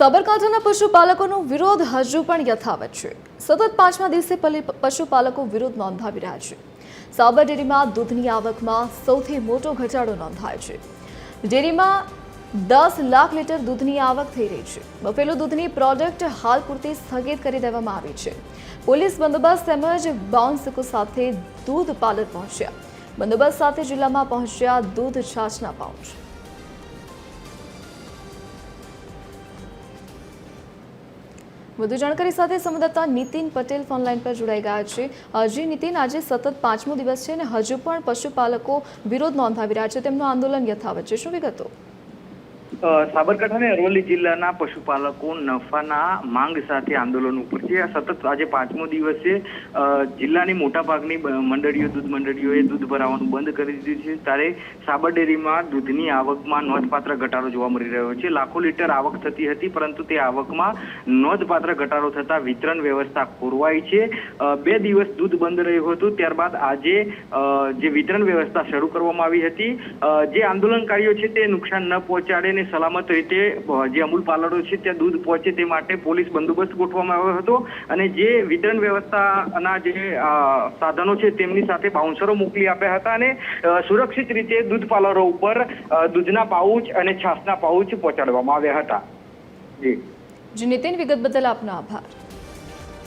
સાબરકાંઠાના પશુપાલકોનો વિરોધ હજુ પણ યથાવત છે. સતત પાંચમા દિવસે પલી- પશુપાલકો વિરોધ નોંધાવી રહ્યા છે. સાબર ડેરીમાં દૂધની આવકમાં સૌથી મોટો ઘટાડો નોંધાયો છે. ડેરીમાં દસ લાખ લીટર દૂધની આવક થઈ રહી છે. બફેલો દૂધની પ્રોડક્ટ હાલ પૂરતી સ્થગિત કરી દેવામાં આવી છે. પોલીસ બંદોબસ્ત તેમજ બાઉન્સકો સાથે દૂધ પાલર પહોંચ્યા. બંદોબસ્ત સાથે જિલ્લામાં પહોંચ્યા દૂધ છાછના પાઉચ. વધુ જાણકારી સાથે સંવાદદાતા નીતિન પટેલ ફોનલાઈન પર જોડાઈ ગયા છે. જી નીતિન, આજે સતત પાંચમો દિવસ છે અને હજુ પણ પશુપાલકો વિરોધ નોંધાવી રહ્યા છે. તેમનું આંદોલન યથાવત છે. શું વિગતો? સાબરકાંઠા અને અરવલ્લી જિલ્લાના પશુપાલકો નફાના માંગ સાથે આંદોલન ઉપર છે સતત આજે પાંચમો દિવસે જિલ્લાની મોટાભાગની મંડળીઓ, દૂધ મંડળીઓએ દૂધ ભરાવાનું બંધ કરી દીધું છે. ત્યારે સાબર ડેરીમાં દૂધની આવકમાં નોંધપાત્ર ઘટાડો જોવા મળી રહ્યો છે. લાખો લીટર આવક થતી હતી, પરંતુ તે આવકમાં નોંધપાત્ર ઘટાડો થતા વિતરણ વ્યવસ્થા ખોરવાઈ છે. બે દિવસ દૂધ બંધ રહ્યું હતું. ત્યારબાદ આજે જે વિતરણ વ્યવસ્થા શરૂ કરવામાં આવી હતી જે આંદોલનકારીઓ છે તે નુકસાન ન પહોંચાડે ને સલામત રીતે જે અમૂલ પાર્લરો છે, ત્યાં દૂધ પહોંચે તે માટે પોલીસ બંદોબસ્ત ગોઠવવામાં આવ્યો હતો અને જે વિતરણ વ્યવસ્થાના જે સાધનો છે તેમની સાથે બાઉન્સરો મોકલી આપ્યા હતા અને સુરક્ષિત રીતે દૂધ પાર્લરો ઉપર દૂધના પાઉચ અને છાશના પાઉચ પહોંચાડવામાં આવ્યા હતા. જી. જી વિગત બદલ આપનો આભાર.